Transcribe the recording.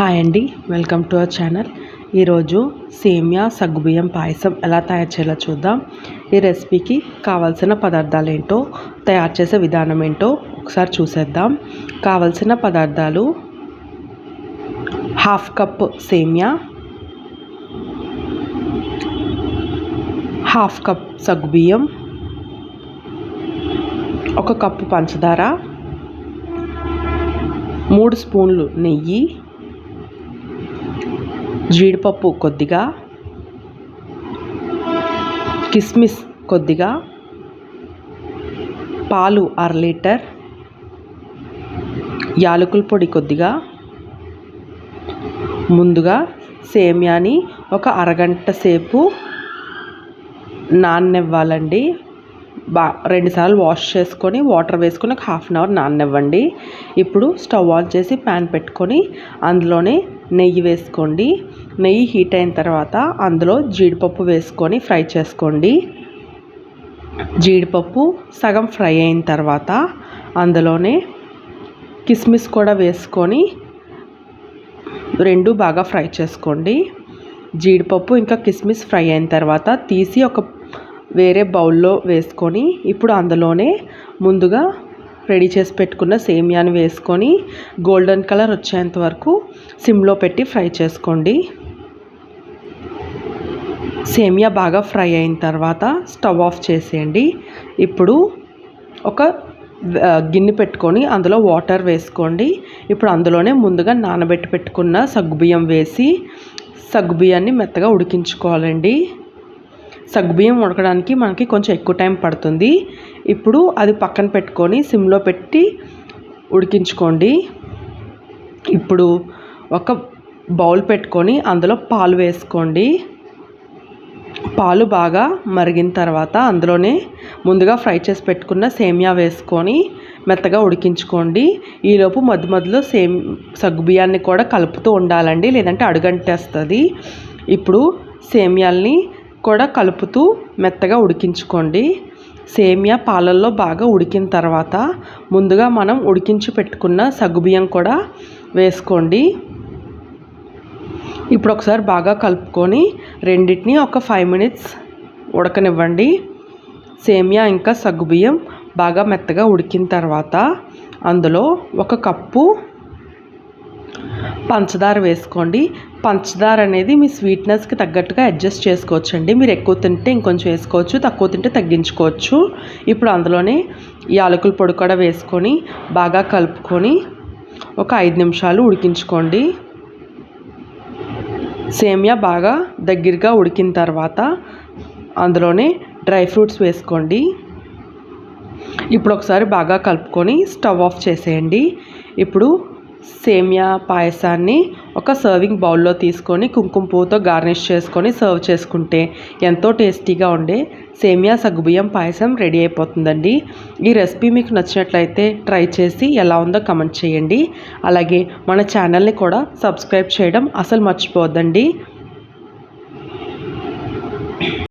Hi అండి welcome to our channel. ఈరోజు సేమియా సగ్గుబియ్యం పాయసం ఎలా తయారు చేయాలో చూద్దాం. ఈ రెసిపీకి కావాల్సిన పదార్థాలు ఏంటో తయారు చేసే విధానం ఏంటో ఒకసారి చూసేద్దాం. కావాల్సిన పదార్థాలు హాఫ్ కప్ సేమియా హాఫ్ కప్ సగ్గుబియ్యం ఒక కప్పు పంచదార మూడు స్పూన్లు నెయ్యి జీడిపప్పు కొద్దిగా కిస్మిస్ కొద్దిగా పాలు అర లీటర్ యాలకుల పొడి కొద్దిగా ముందుగా సేమ్యాని ఒక అరగంట సేపు నాననివ్వాలండి. బా రెండుసార్లు వాష్ చేసుకొని వాటర్ వేసుకొని ఒక హాఫ్ అన్ అవర్ నాననివ్వండి. ఇప్పుడు స్టవ్ ఆన్ చేసి ప్యాన్ పెట్టుకొని అందులోనే నెయ్యి వేసుకోండి. నెయ్యి హీట్ అయిన తర్వాత అందులో జీడిపప్పు వేసుకొని ఫ్రై చేసుకోండి. జీడిపప్పు సగం ఫ్రై అయిన తర్వాత అందులోనే కిస్మిస్ కూడా వేసుకొని రెండు బాగా ఫ్రై చేసుకోండి. జీడిపప్పు ఇంకా కిస్మిస్ ఫ్రై అయిన తర్వాత తీసి ఒక వేరే బౌల్లో వేసుకొని ఇప్పుడు అందులోనే ముందుగా రెడీ చేసి పెట్టుకున్న సేమియాని వేసుకొని గోల్డెన్ కలర్ వచ్చేంత వరకు సిమ్లో పెట్టి ఫ్రై చేసుకోండి. సేమియా బాగా ఫ్రై అయిన తర్వాత స్టవ్ ఆఫ్ చేసేయండి. ఇప్పుడు ఒక గిన్నె పెట్టుకొని అందులో వాటర్ వేసుకోండి. ఇప్పుడు అందులోనే ముందుగా నానబెట్టి పెట్టుకున్న సగ్గుబియ్యం వేసి సగ్గుబియ్యాన్ని మెత్తగా ఉడికించుకోవాలండి. సగ్గుబియ్యం ఉడకడానికి మనకి కొంచెం ఎక్కువ టైం పడుతుంది. ఇప్పుడు అది పక్కన పెట్టుకొని సిమ్లో పెట్టి ఉడికించుకోండి. ఇప్పుడు ఒక బౌల్ పెట్టుకొని అందులో పాలు వేసుకోండి. పాలు బాగా మరిగిన తర్వాత అందులోనే ముందుగా ఫ్రై చేసి పెట్టుకున్న సేమియా వేసుకొని మెత్తగా ఉడికించుకోండి. ఈలోపు మధ్య మధ్యలో సేమ్ సగ్గుబియ్యాన్ని కూడా కలుపుతూ ఉండాలండి లేదంటే అడుగంటేస్తుంది. ఇప్పుడు సేమియాల్ని కూడా కలుపుతూ మెత్తగా ఉడికించుకోండి. సేమియా పాలల్లో బాగా ఉడికిన తర్వాత ముందుగా మనం ఉడికించి పెట్టుకున్న సగ్గుబియ్యం కూడా వేసుకోండి. ఇప్పుడు ఒకసారి బాగా కలుపుకొని రెండింటిని ఒక ఫైవ్ మినిట్స్ ఉడకనివ్వండి. సేమియా ఇంకా సగ్గుబియ్యం బాగా మెత్తగా ఉడికిన తర్వాత అందులో ఒక కప్పు పంచదార వేసుకోండి. పంచదార అనేది మీ స్వీట్నెస్కి తగ్గట్టుగా అడ్జస్ట్ చేసుకోవచ్చు అండి మీరు ఎక్కువ తింటే ఇంకొంచెం వేసుకోవచ్చు తక్కువ తింటే తగ్గించుకోవచ్చు. ఇప్పుడు అందులోనే యాలకుల పొడి కూడా వేసుకొని బాగా కలుపుకొని ఒక ఐదు నిమిషాలు ఉడికించుకోండి. సేమియా బాగా దగ్గరగా ఉడికిన తర్వాత అందులోనే డ్రై ఫ్రూట్స్ వేసుకోండి. ఇప్పుడు ఒకసారి బాగా కలుపుకొని స్టవ్ ఆఫ్ చేసేయండి. ఇప్పుడు సేమియా పాయసాన్ని ఒక సర్వింగ్ బౌల్లో తీసుకొని కుంకుమ పువ్వుతో గార్నిష్ చేసుకొని సర్వ్ చేసుకుంటే ఎంతో టేస్టీగా ఉండే సేమియా సగ్గుబియ్యం పాయసం రెడీ అయిపోతుందండి. ఈ రెసిపీ మీకు నచ్చినట్లయితే ట్రై చేసి ఎలా ఉందో కమెంట్ చేయండి. అలాగే మన ఛానల్ని కూడా సబ్స్క్రైబ్ చేయడం అసలు మర్చిపోవద్దండి.